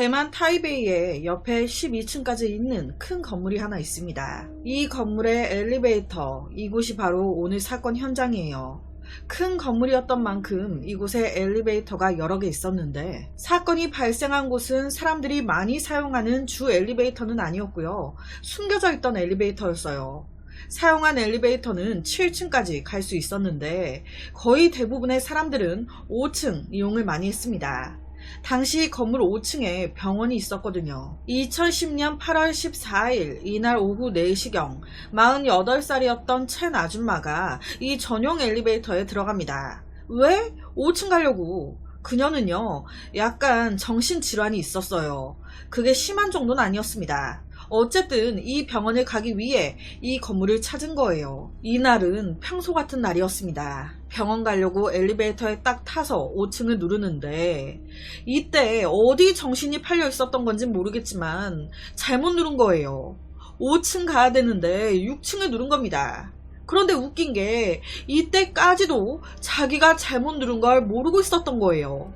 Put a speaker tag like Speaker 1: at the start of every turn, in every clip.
Speaker 1: 대만 타이베이에 옆에 12층까지 있는 큰 건물이 하나 있습니다. 이 건물의 엘리베이터, 이곳이 바로 오늘 사건 현장이에요. 큰 건물이었던 만큼 이곳에 엘리베이터가 여러 개 있었는데 사건이 발생한 곳은 사람들이 많이 사용하는 주 엘리베이터는 아니었고요. 숨겨져 있던 엘리베이터였어요. 사용한 엘리베이터는 7층까지 갈 수 있었는데 거의 대부분의 사람들은 5층 이용을 많이 했습니다. 당시 건물 5층에 병원이 있었거든요. 2010년 8월 14일 이날 오후 4시경 48살이었던 첸 아줌마가 이 전용 엘리베이터에 들어갑니다. 왜? 5층 가려고. 그녀는요, 약간 정신질환이 있었어요. 그게 심한 정도는 아니었습니다. 어쨌든 이 병원을 가기 위해 이 건물을 찾은 거예요. 이날은 평소 같은 날이었습니다. 병원 가려고 엘리베이터에 딱 타서 5층을 누르는데 이때 어디 정신이 팔려 있었던 건지 모르겠지만 잘못 누른 거예요. 5층 가야 되는데 6층을 누른 겁니다. 그런데 웃긴 게 이때까지도 자기가 잘못 누른 걸 모르고 있었던 거예요.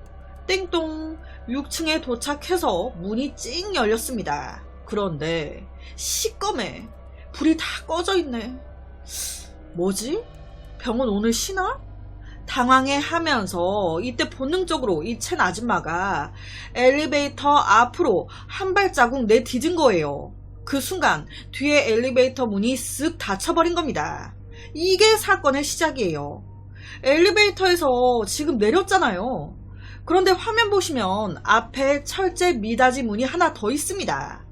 Speaker 1: 땡똥 6층에 도착해서 문이 찡 열렸습니다. 그런데 시꺼매 불이 다 꺼져 있네. 뭐지? 병원 오늘 쉬나? 당황해 하면서 이때 본능적으로 이 첸 아줌마가 엘리베이터 앞으로 한 발자국 내디딘 거예요. 그 순간 뒤에 엘리베이터 문이 쓱 닫혀버린 겁니다. 이게 사건의 시작이에요. 엘리베이터에서 지금 내렸잖아요. 그런데 화면 보시면 앞에 철제 미닫이 문이 하나 더 있습니다.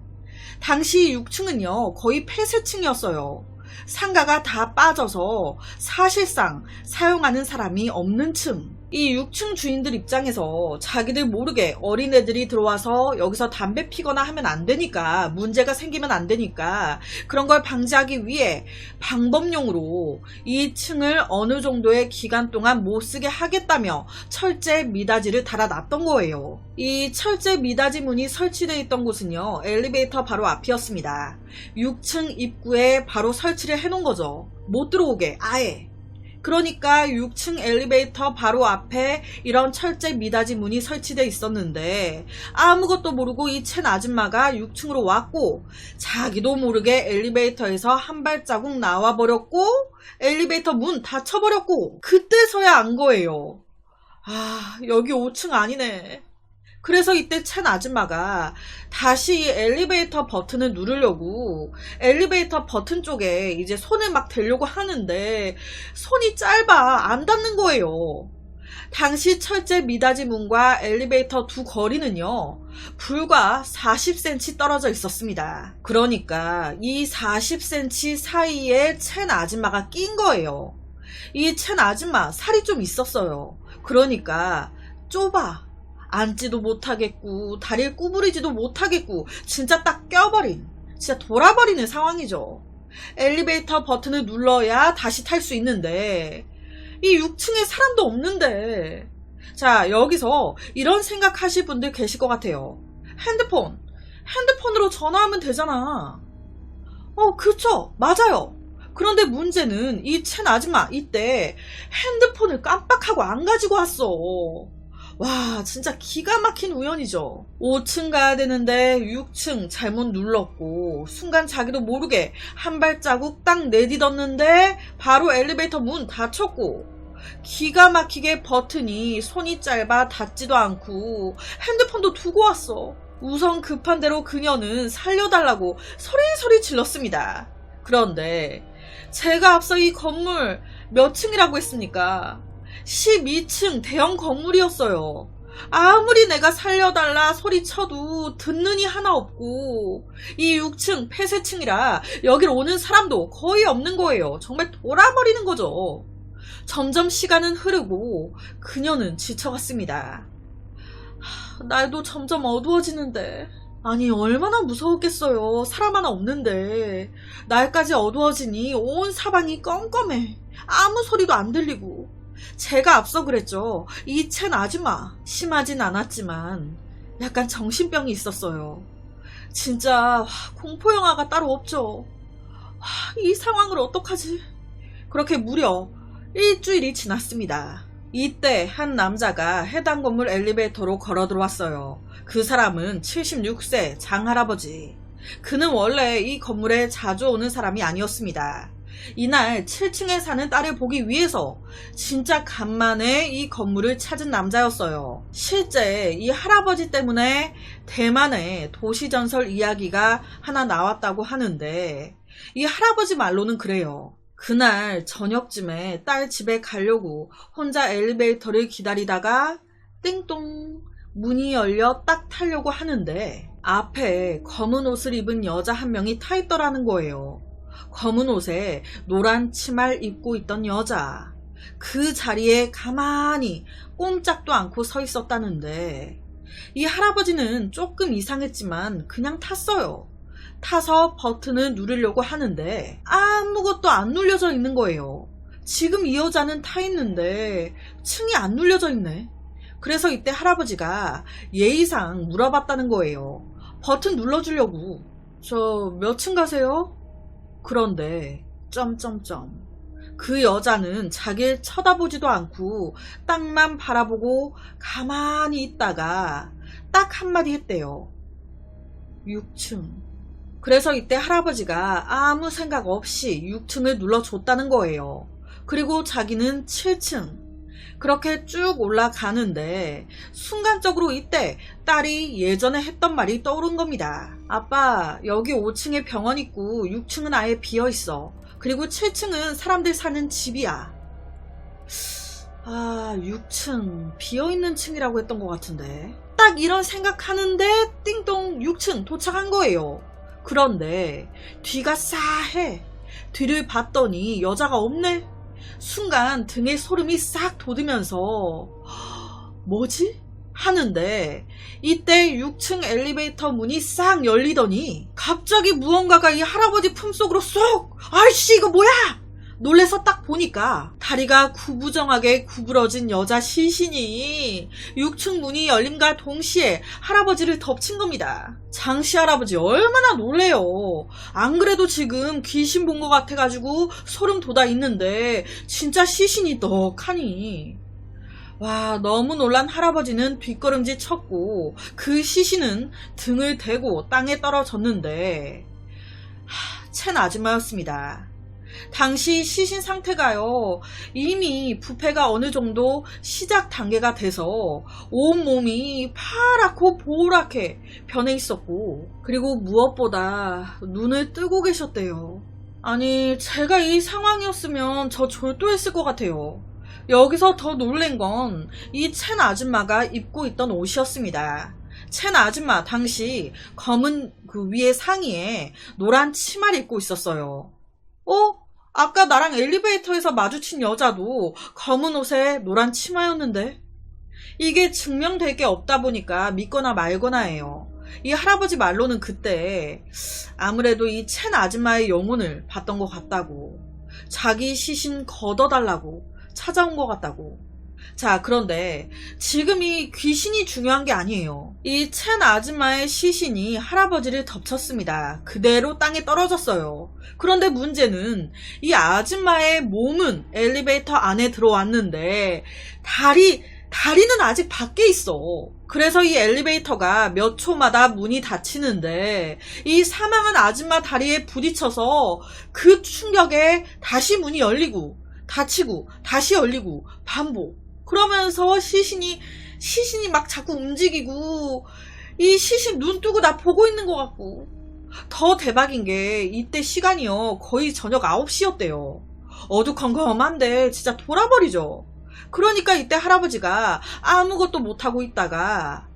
Speaker 1: 당시 6층은요, 거의 폐쇄층이었어요. 상가가 다 빠져서 사실상 사용하는 사람이 없는 층. 이 6층 주인들 입장에서 자기들 모르게 어린애들이 들어와서 여기서 담배 피거나 하면 안 되니까 문제가 생기면 안 되니까 그런 걸 방지하기 위해 방법용으로 이 층을 어느 정도의 기간 동안 못 쓰게 하겠다며 철제 미닫이를 달아놨던 거예요. 이 철제 미닫이 문이 설치되어 있던 곳은요 엘리베이터 바로 앞이었습니다. 6층 입구에 바로 설치를 해놓은 거죠. 못 들어오게 아예. 그러니까 6층 엘리베이터 바로 앞에 이런 철제 미닫이 문이 설치돼 있었는데 아무것도 모르고 이 첸 아줌마가 6층으로 왔고 자기도 모르게 엘리베이터에서 한 발자국 나와버렸고 엘리베이터 문 닫혀버렸고 그때서야 안 거예요. 아 여기 5층 아니네. 그래서 이때 첸 아줌마가 다시 엘리베이터 버튼을 누르려고 엘리베이터 버튼 쪽에 이제 손을 막 대려고 하는데 손이 짧아 안 닿는 거예요. 당시 철제 미닫이 문과 엘리베이터 두 거리는요, 불과 40cm 떨어져 있었습니다. 그러니까 이 40cm 사이에 첸 아줌마가 낀 거예요. 이 첸 아줌마 살이 좀 있었어요. 그러니까 좁아. 앉지도 못하겠고 다리를 구부리지도 못하겠고 진짜 딱 껴버린 진짜 돌아버리는 상황이죠. 엘리베이터 버튼을 눌러야 다시 탈 수 있는데 이 6층에 사람도 없는데 자 여기서 이런 생각하실 분들 계실 것 같아요. 핸드폰 핸드폰으로 전화하면 되잖아. 어 그쵸 맞아요. 그런데 문제는 이 첸 아줌마 이때 핸드폰을 깜빡하고 안 가지고 왔어. 와, 진짜 기가 막힌 우연이죠. 5층 가야 되는데 6층 잘못 눌렀고, 순간 자기도 모르게 한 발자국 딱 내딛었는데, 바로 엘리베이터 문 닫혔고, 기가 막히게 버튼이 손이 짧아 닿지도 않고, 핸드폰도 두고 왔어. 우선 급한 대로 그녀는 살려달라고 소리소리 질렀습니다. 그런데, 제가 앞서 이 건물 몇 층이라고 했습니까? 12층 대형 건물이었어요. 아무리 내가 살려달라 소리쳐도 듣는 이 하나 없고 이 6층 폐쇄층이라 여길 오는 사람도 거의 없는 거예요. 정말 돌아버리는 거죠. 점점 시간은 흐르고 그녀는 지쳐갔습니다. 하, 날도 점점 어두워지는데 아니 얼마나 무서웠겠어요. 사람 하나 없는데 날까지 어두워지니 온 사방이 껌껌해. 아무 소리도 안 들리고 제가 앞서 그랬죠. 이 첸 아줌마 심하진 않았지만 약간 정신병이 있었어요. 진짜 와, 공포 영화가 따로 없죠. 와, 이 상황을 어떡하지? 그렇게 무려 일주일이 지났습니다. 이때 한 남자가 해당 건물 엘리베이터로 걸어 들어왔어요. 그 사람은 76세 장할아버지. 그는 원래 이 건물에 자주 오는 사람이 아니었습니다. 이날 7층에 사는 딸을 보기 위해서 진짜 간만에 이 건물을 찾은 남자였어요. 실제 이 할아버지 때문에 대만의 도시전설 이야기가 하나 나왔다고 하는데 이 할아버지 말로는 그래요. 그날 저녁쯤에 딸 집에 가려고 혼자 엘리베이터를 기다리다가 띵동 문이 열려 딱 타려고 하는데 앞에 검은 옷을 입은 여자 한 명이 타 있더라는 거예요. 검은 옷에 노란 치마를 입고 있던 여자. 그 자리에 가만히 꼼짝도 않고 서 있었다는데 이 할아버지는 조금 이상했지만 그냥 탔어요. 타서 버튼을 누르려고 하는데 아무것도 안 눌려져 있는 거예요. 지금 이 여자는 타 있는데 층이 안 눌려져 있네. 그래서 이때 할아버지가 예의상 물어봤다는 거예요. 버튼 눌러주려고. 저 몇 층 가세요? 그런데 점점점 그 여자는 자기를 쳐다보지도 않고 땅만 바라보고 가만히 있다가 딱 한마디 했대요. 6층. 그래서 이때 할아버지가 아무 생각 없이 6층을 눌러줬다는 거예요. 그리고 자기는 7층. 그렇게 쭉 올라가는데 순간적으로 이때 딸이 예전에 했던 말이 떠오른 겁니다. 아빠, 여기 5층에 병원 있고 6층은 아예 비어 있어. 그리고 7층은 사람들 사는 집이야. 아, 6층 비어 있는 층이라고 했던 것 같은데. 딱 이런 생각하는데 띵동 6층 도착한 거예요. 그런데 뒤가 싸해. 뒤를 봤더니 여자가 없네. 순간 등에 소름이 싹 돋으면서 뭐지? 하는데 이때 6층 엘리베이터 문이 싹 열리더니 갑자기 무언가가 이 할아버지 품속으로 쏙! 아이씨 이거 뭐야! 놀래서 딱 보니까 다리가 구부정하게 구부러진 여자 시신이 6층 문이 열림과 동시에 할아버지를 덮친 겁니다. 장씨 할아버지 얼마나 놀래요. 안 그래도 지금 귀신 본 것 같아가지고 소름 돋아 있는데 진짜 시신이 떡하니. 와, 너무 놀란 할아버지는 뒷걸음질 쳤고 그 시신은 등을 대고 땅에 떨어졌는데 하, 첸 아줌마였습니다. 당시 시신 상태가요, 이미 부패가 어느 정도 시작 단계가 돼서 온몸이 파랗고 보랗게 변해 있었고, 그리고 무엇보다 눈을 뜨고 계셨대요. 아니, 제가 이 상황이었으면 저 졸도했을 것 같아요. 여기서 더 놀란 건 이 첸 아줌마가 입고 있던 옷이었습니다. 첸 아줌마 당시 검은 그 위에 상의에 노란 치마를 입고 있었어요. 어? 아까 나랑 엘리베이터에서 마주친 여자도 검은 옷에 노란 치마였는데? 이게 증명될 게 없다 보니까 믿거나 말거나 해요. 이 할아버지 말로는 그때 아무래도 이 첸 아줌마의 영혼을 봤던 것 같다고. 자기 시신 걷어달라고 찾아온 것 같다고. 자, 그런데 지금 이 귀신이 중요한 게 아니에요. 이 첸 아줌마의 시신이 할아버지를 덮쳤습니다. 그대로 땅에 떨어졌어요. 그런데 문제는 이 아줌마의 몸은 엘리베이터 안에 들어왔는데 다리, 다리는 아직 밖에 있어. 그래서 이 엘리베이터가 몇 초마다 문이 닫히는데 이 사망한 아줌마 다리에 부딪혀서 그 충격에 다시 문이 열리고 닫히고 다시 열리고 반복. 그러면서 시신이 시신이 막 자꾸 움직이고 이 시신 눈 뜨고 나 보고 있는 것 같고. 더 대박인 게 이때 시간이요. 거의 저녁 9시였대요. 어두컴컴한데 진짜 돌아버리죠. 그러니까 이때 할아버지가 아무것도 못하고 있다가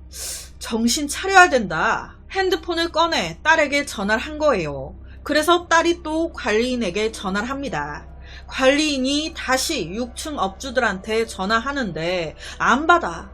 Speaker 1: 정신 차려야 된다. 핸드폰을 꺼내 딸에게 전화를 한 거예요. 그래서 딸이 또 관리인에게 전화를 합니다 관리인이 다시 6층 업주들한테 전화하는데 안 받아.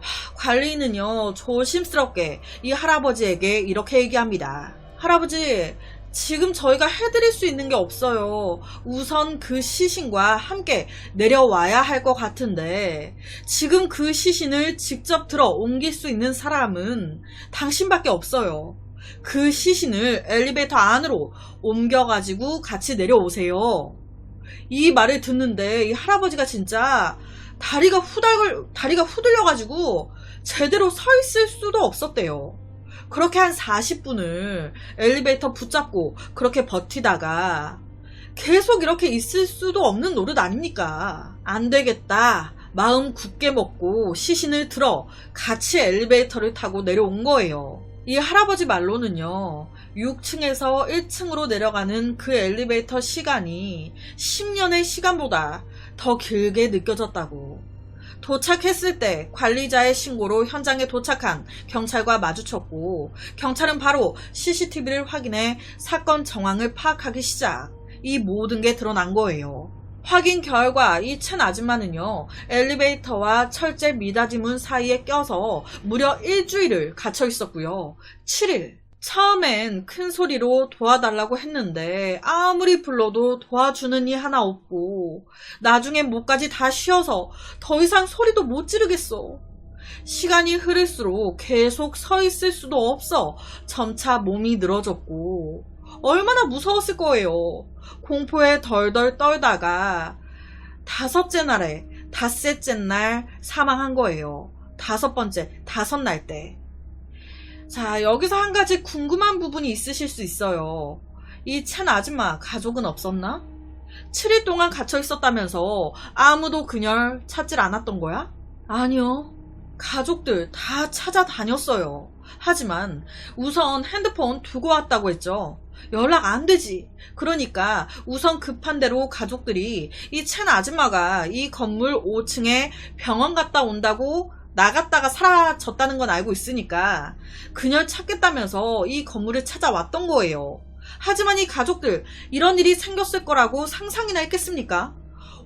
Speaker 1: 하, 관리인은요 조심스럽게 이 할아버지에게 이렇게 얘기합니다. 할아버지 지금 저희가 해드릴 수 있는 게 없어요. 우선 그 시신과 함께 내려와야 할 것 같은데 지금 그 시신을 직접 들어 옮길 수 있는 사람은 당신밖에 없어요. 그 시신을 엘리베이터 안으로 옮겨가지고 같이 내려오세요. 이 말을 듣는데 이 할아버지가 진짜 다리가 후달걸, 다리가 후들려가지고 제대로 서 있을 수도 없었대요. 그렇게 한 40분을 엘리베이터 붙잡고 그렇게 버티다가 계속 이렇게 있을 수도 없는 노릇 아닙니까? 안 되겠다. 마음 굳게 먹고 시신을 들어 같이 엘리베이터를 타고 내려온 거예요. 이 할아버지 말로는요, 6층에서 1층으로 내려가는 그 엘리베이터 시간이 10년의 시간보다 더 길게 느껴졌다고. 도착했을 때 관리자의 신고로 현장에 도착한 경찰과 마주쳤고, 경찰은 바로 CCTV를 확인해 사건 정황을 파악하기 시작. 이 모든 게 드러난 거예요. 확인 결과 이 첸 아줌마는요, 엘리베이터와 철제 미닫이 문 사이에 껴서 무려 일주일을 갇혀 있었고요. 7일. 처음엔 큰 소리로 도와달라고 했는데 아무리 불러도 도와주는 이 하나 없고 나중엔 목까지 다 쉬어서 더 이상 소리도 못 지르겠어. 시간이 흐를수록 계속 서 있을 수도 없어 점차 몸이 늘어졌고 얼마나 무서웠을 거예요. 공포에 덜덜 떨다가 다섯째 날에 닷새째 날 사망한 거예요. 다섯 번째, 다섯 날 때. 자, 여기서 한 가지 궁금한 부분이 있으실 수 있어요. 이첸 아줌마 가족은 없었나? 7일 동안 갇혀 있었다면서 아무도 그녀를 찾질 않았던 거야? 아니요. 가족들 다 찾아다녔어요. 하지만 우선 핸드폰 두고 왔다고 했죠. 연락 안 되지. 그러니까 우선 급한 대로 가족들이 이 첸 아줌마가 이 건물 5층에 병원 갔다 온다고 나갔다가 사라졌다는 건 알고 있으니까 그녀를 찾겠다면서 이 건물을 찾아왔던 거예요. 하지만 이 가족들 이런 일이 생겼을 거라고 상상이나 했겠습니까?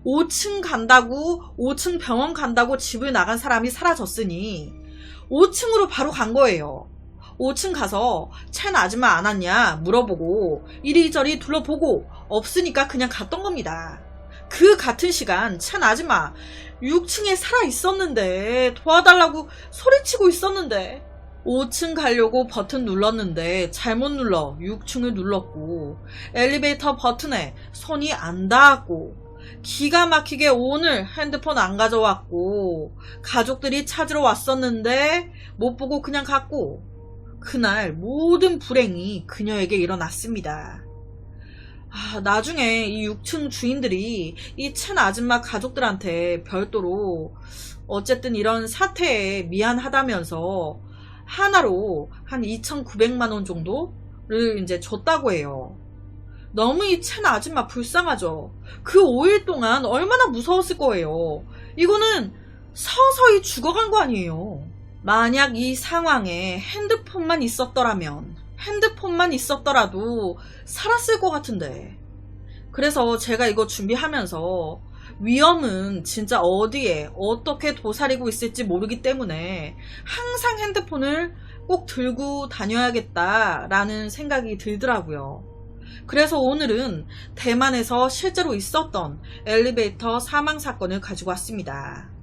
Speaker 1: 5층 간다고 5층 병원 간다고 집을 나간 사람이 사라졌으니 5층으로 바로 간 거예요. 5층 가서 첸 아줌마 안 왔냐 물어보고 이리저리 둘러보고 없으니까 그냥 갔던 겁니다. 그 같은 시간 첸 아줌마 6층에 살아 있었는데 도와달라고 소리치고 있었는데 5층 가려고 버튼 눌렀는데 잘못 눌러 6층을 눌렀고 엘리베이터 버튼에 손이 안 닿았고 기가 막히게 오늘 핸드폰 안 가져왔고 가족들이 찾으러 왔었는데 못 보고 그냥 갔고 그날 모든 불행이 그녀에게 일어났습니다. 아, 나중에 이 6층 주인들이 이 첸 아줌마 가족들한테 별도로 어쨌든 이런 사태에 미안하다면서 하나로 한 2,900만 원 정도를 이제 줬다고 해요. 너무 이 첸 아줌마 불쌍하죠. 그 5일 동안 얼마나 무서웠을 거예요. 이거는 서서히 죽어간 거 아니에요. 만약 이 상황에 핸드폰만 있었더라면, 핸드폰만 있었더라도 살았을 것 같은데. 그래서 제가 이거 준비하면서 위험은 진짜 어디에 어떻게 도사리고 있을지 모르기 때문에 항상 핸드폰을 꼭 들고 다녀야겠다라는 생각이 들더라고요. 그래서 오늘은 대만에서 실제로 있었던 엘리베이터 사망 사건을 가지고 왔습니다.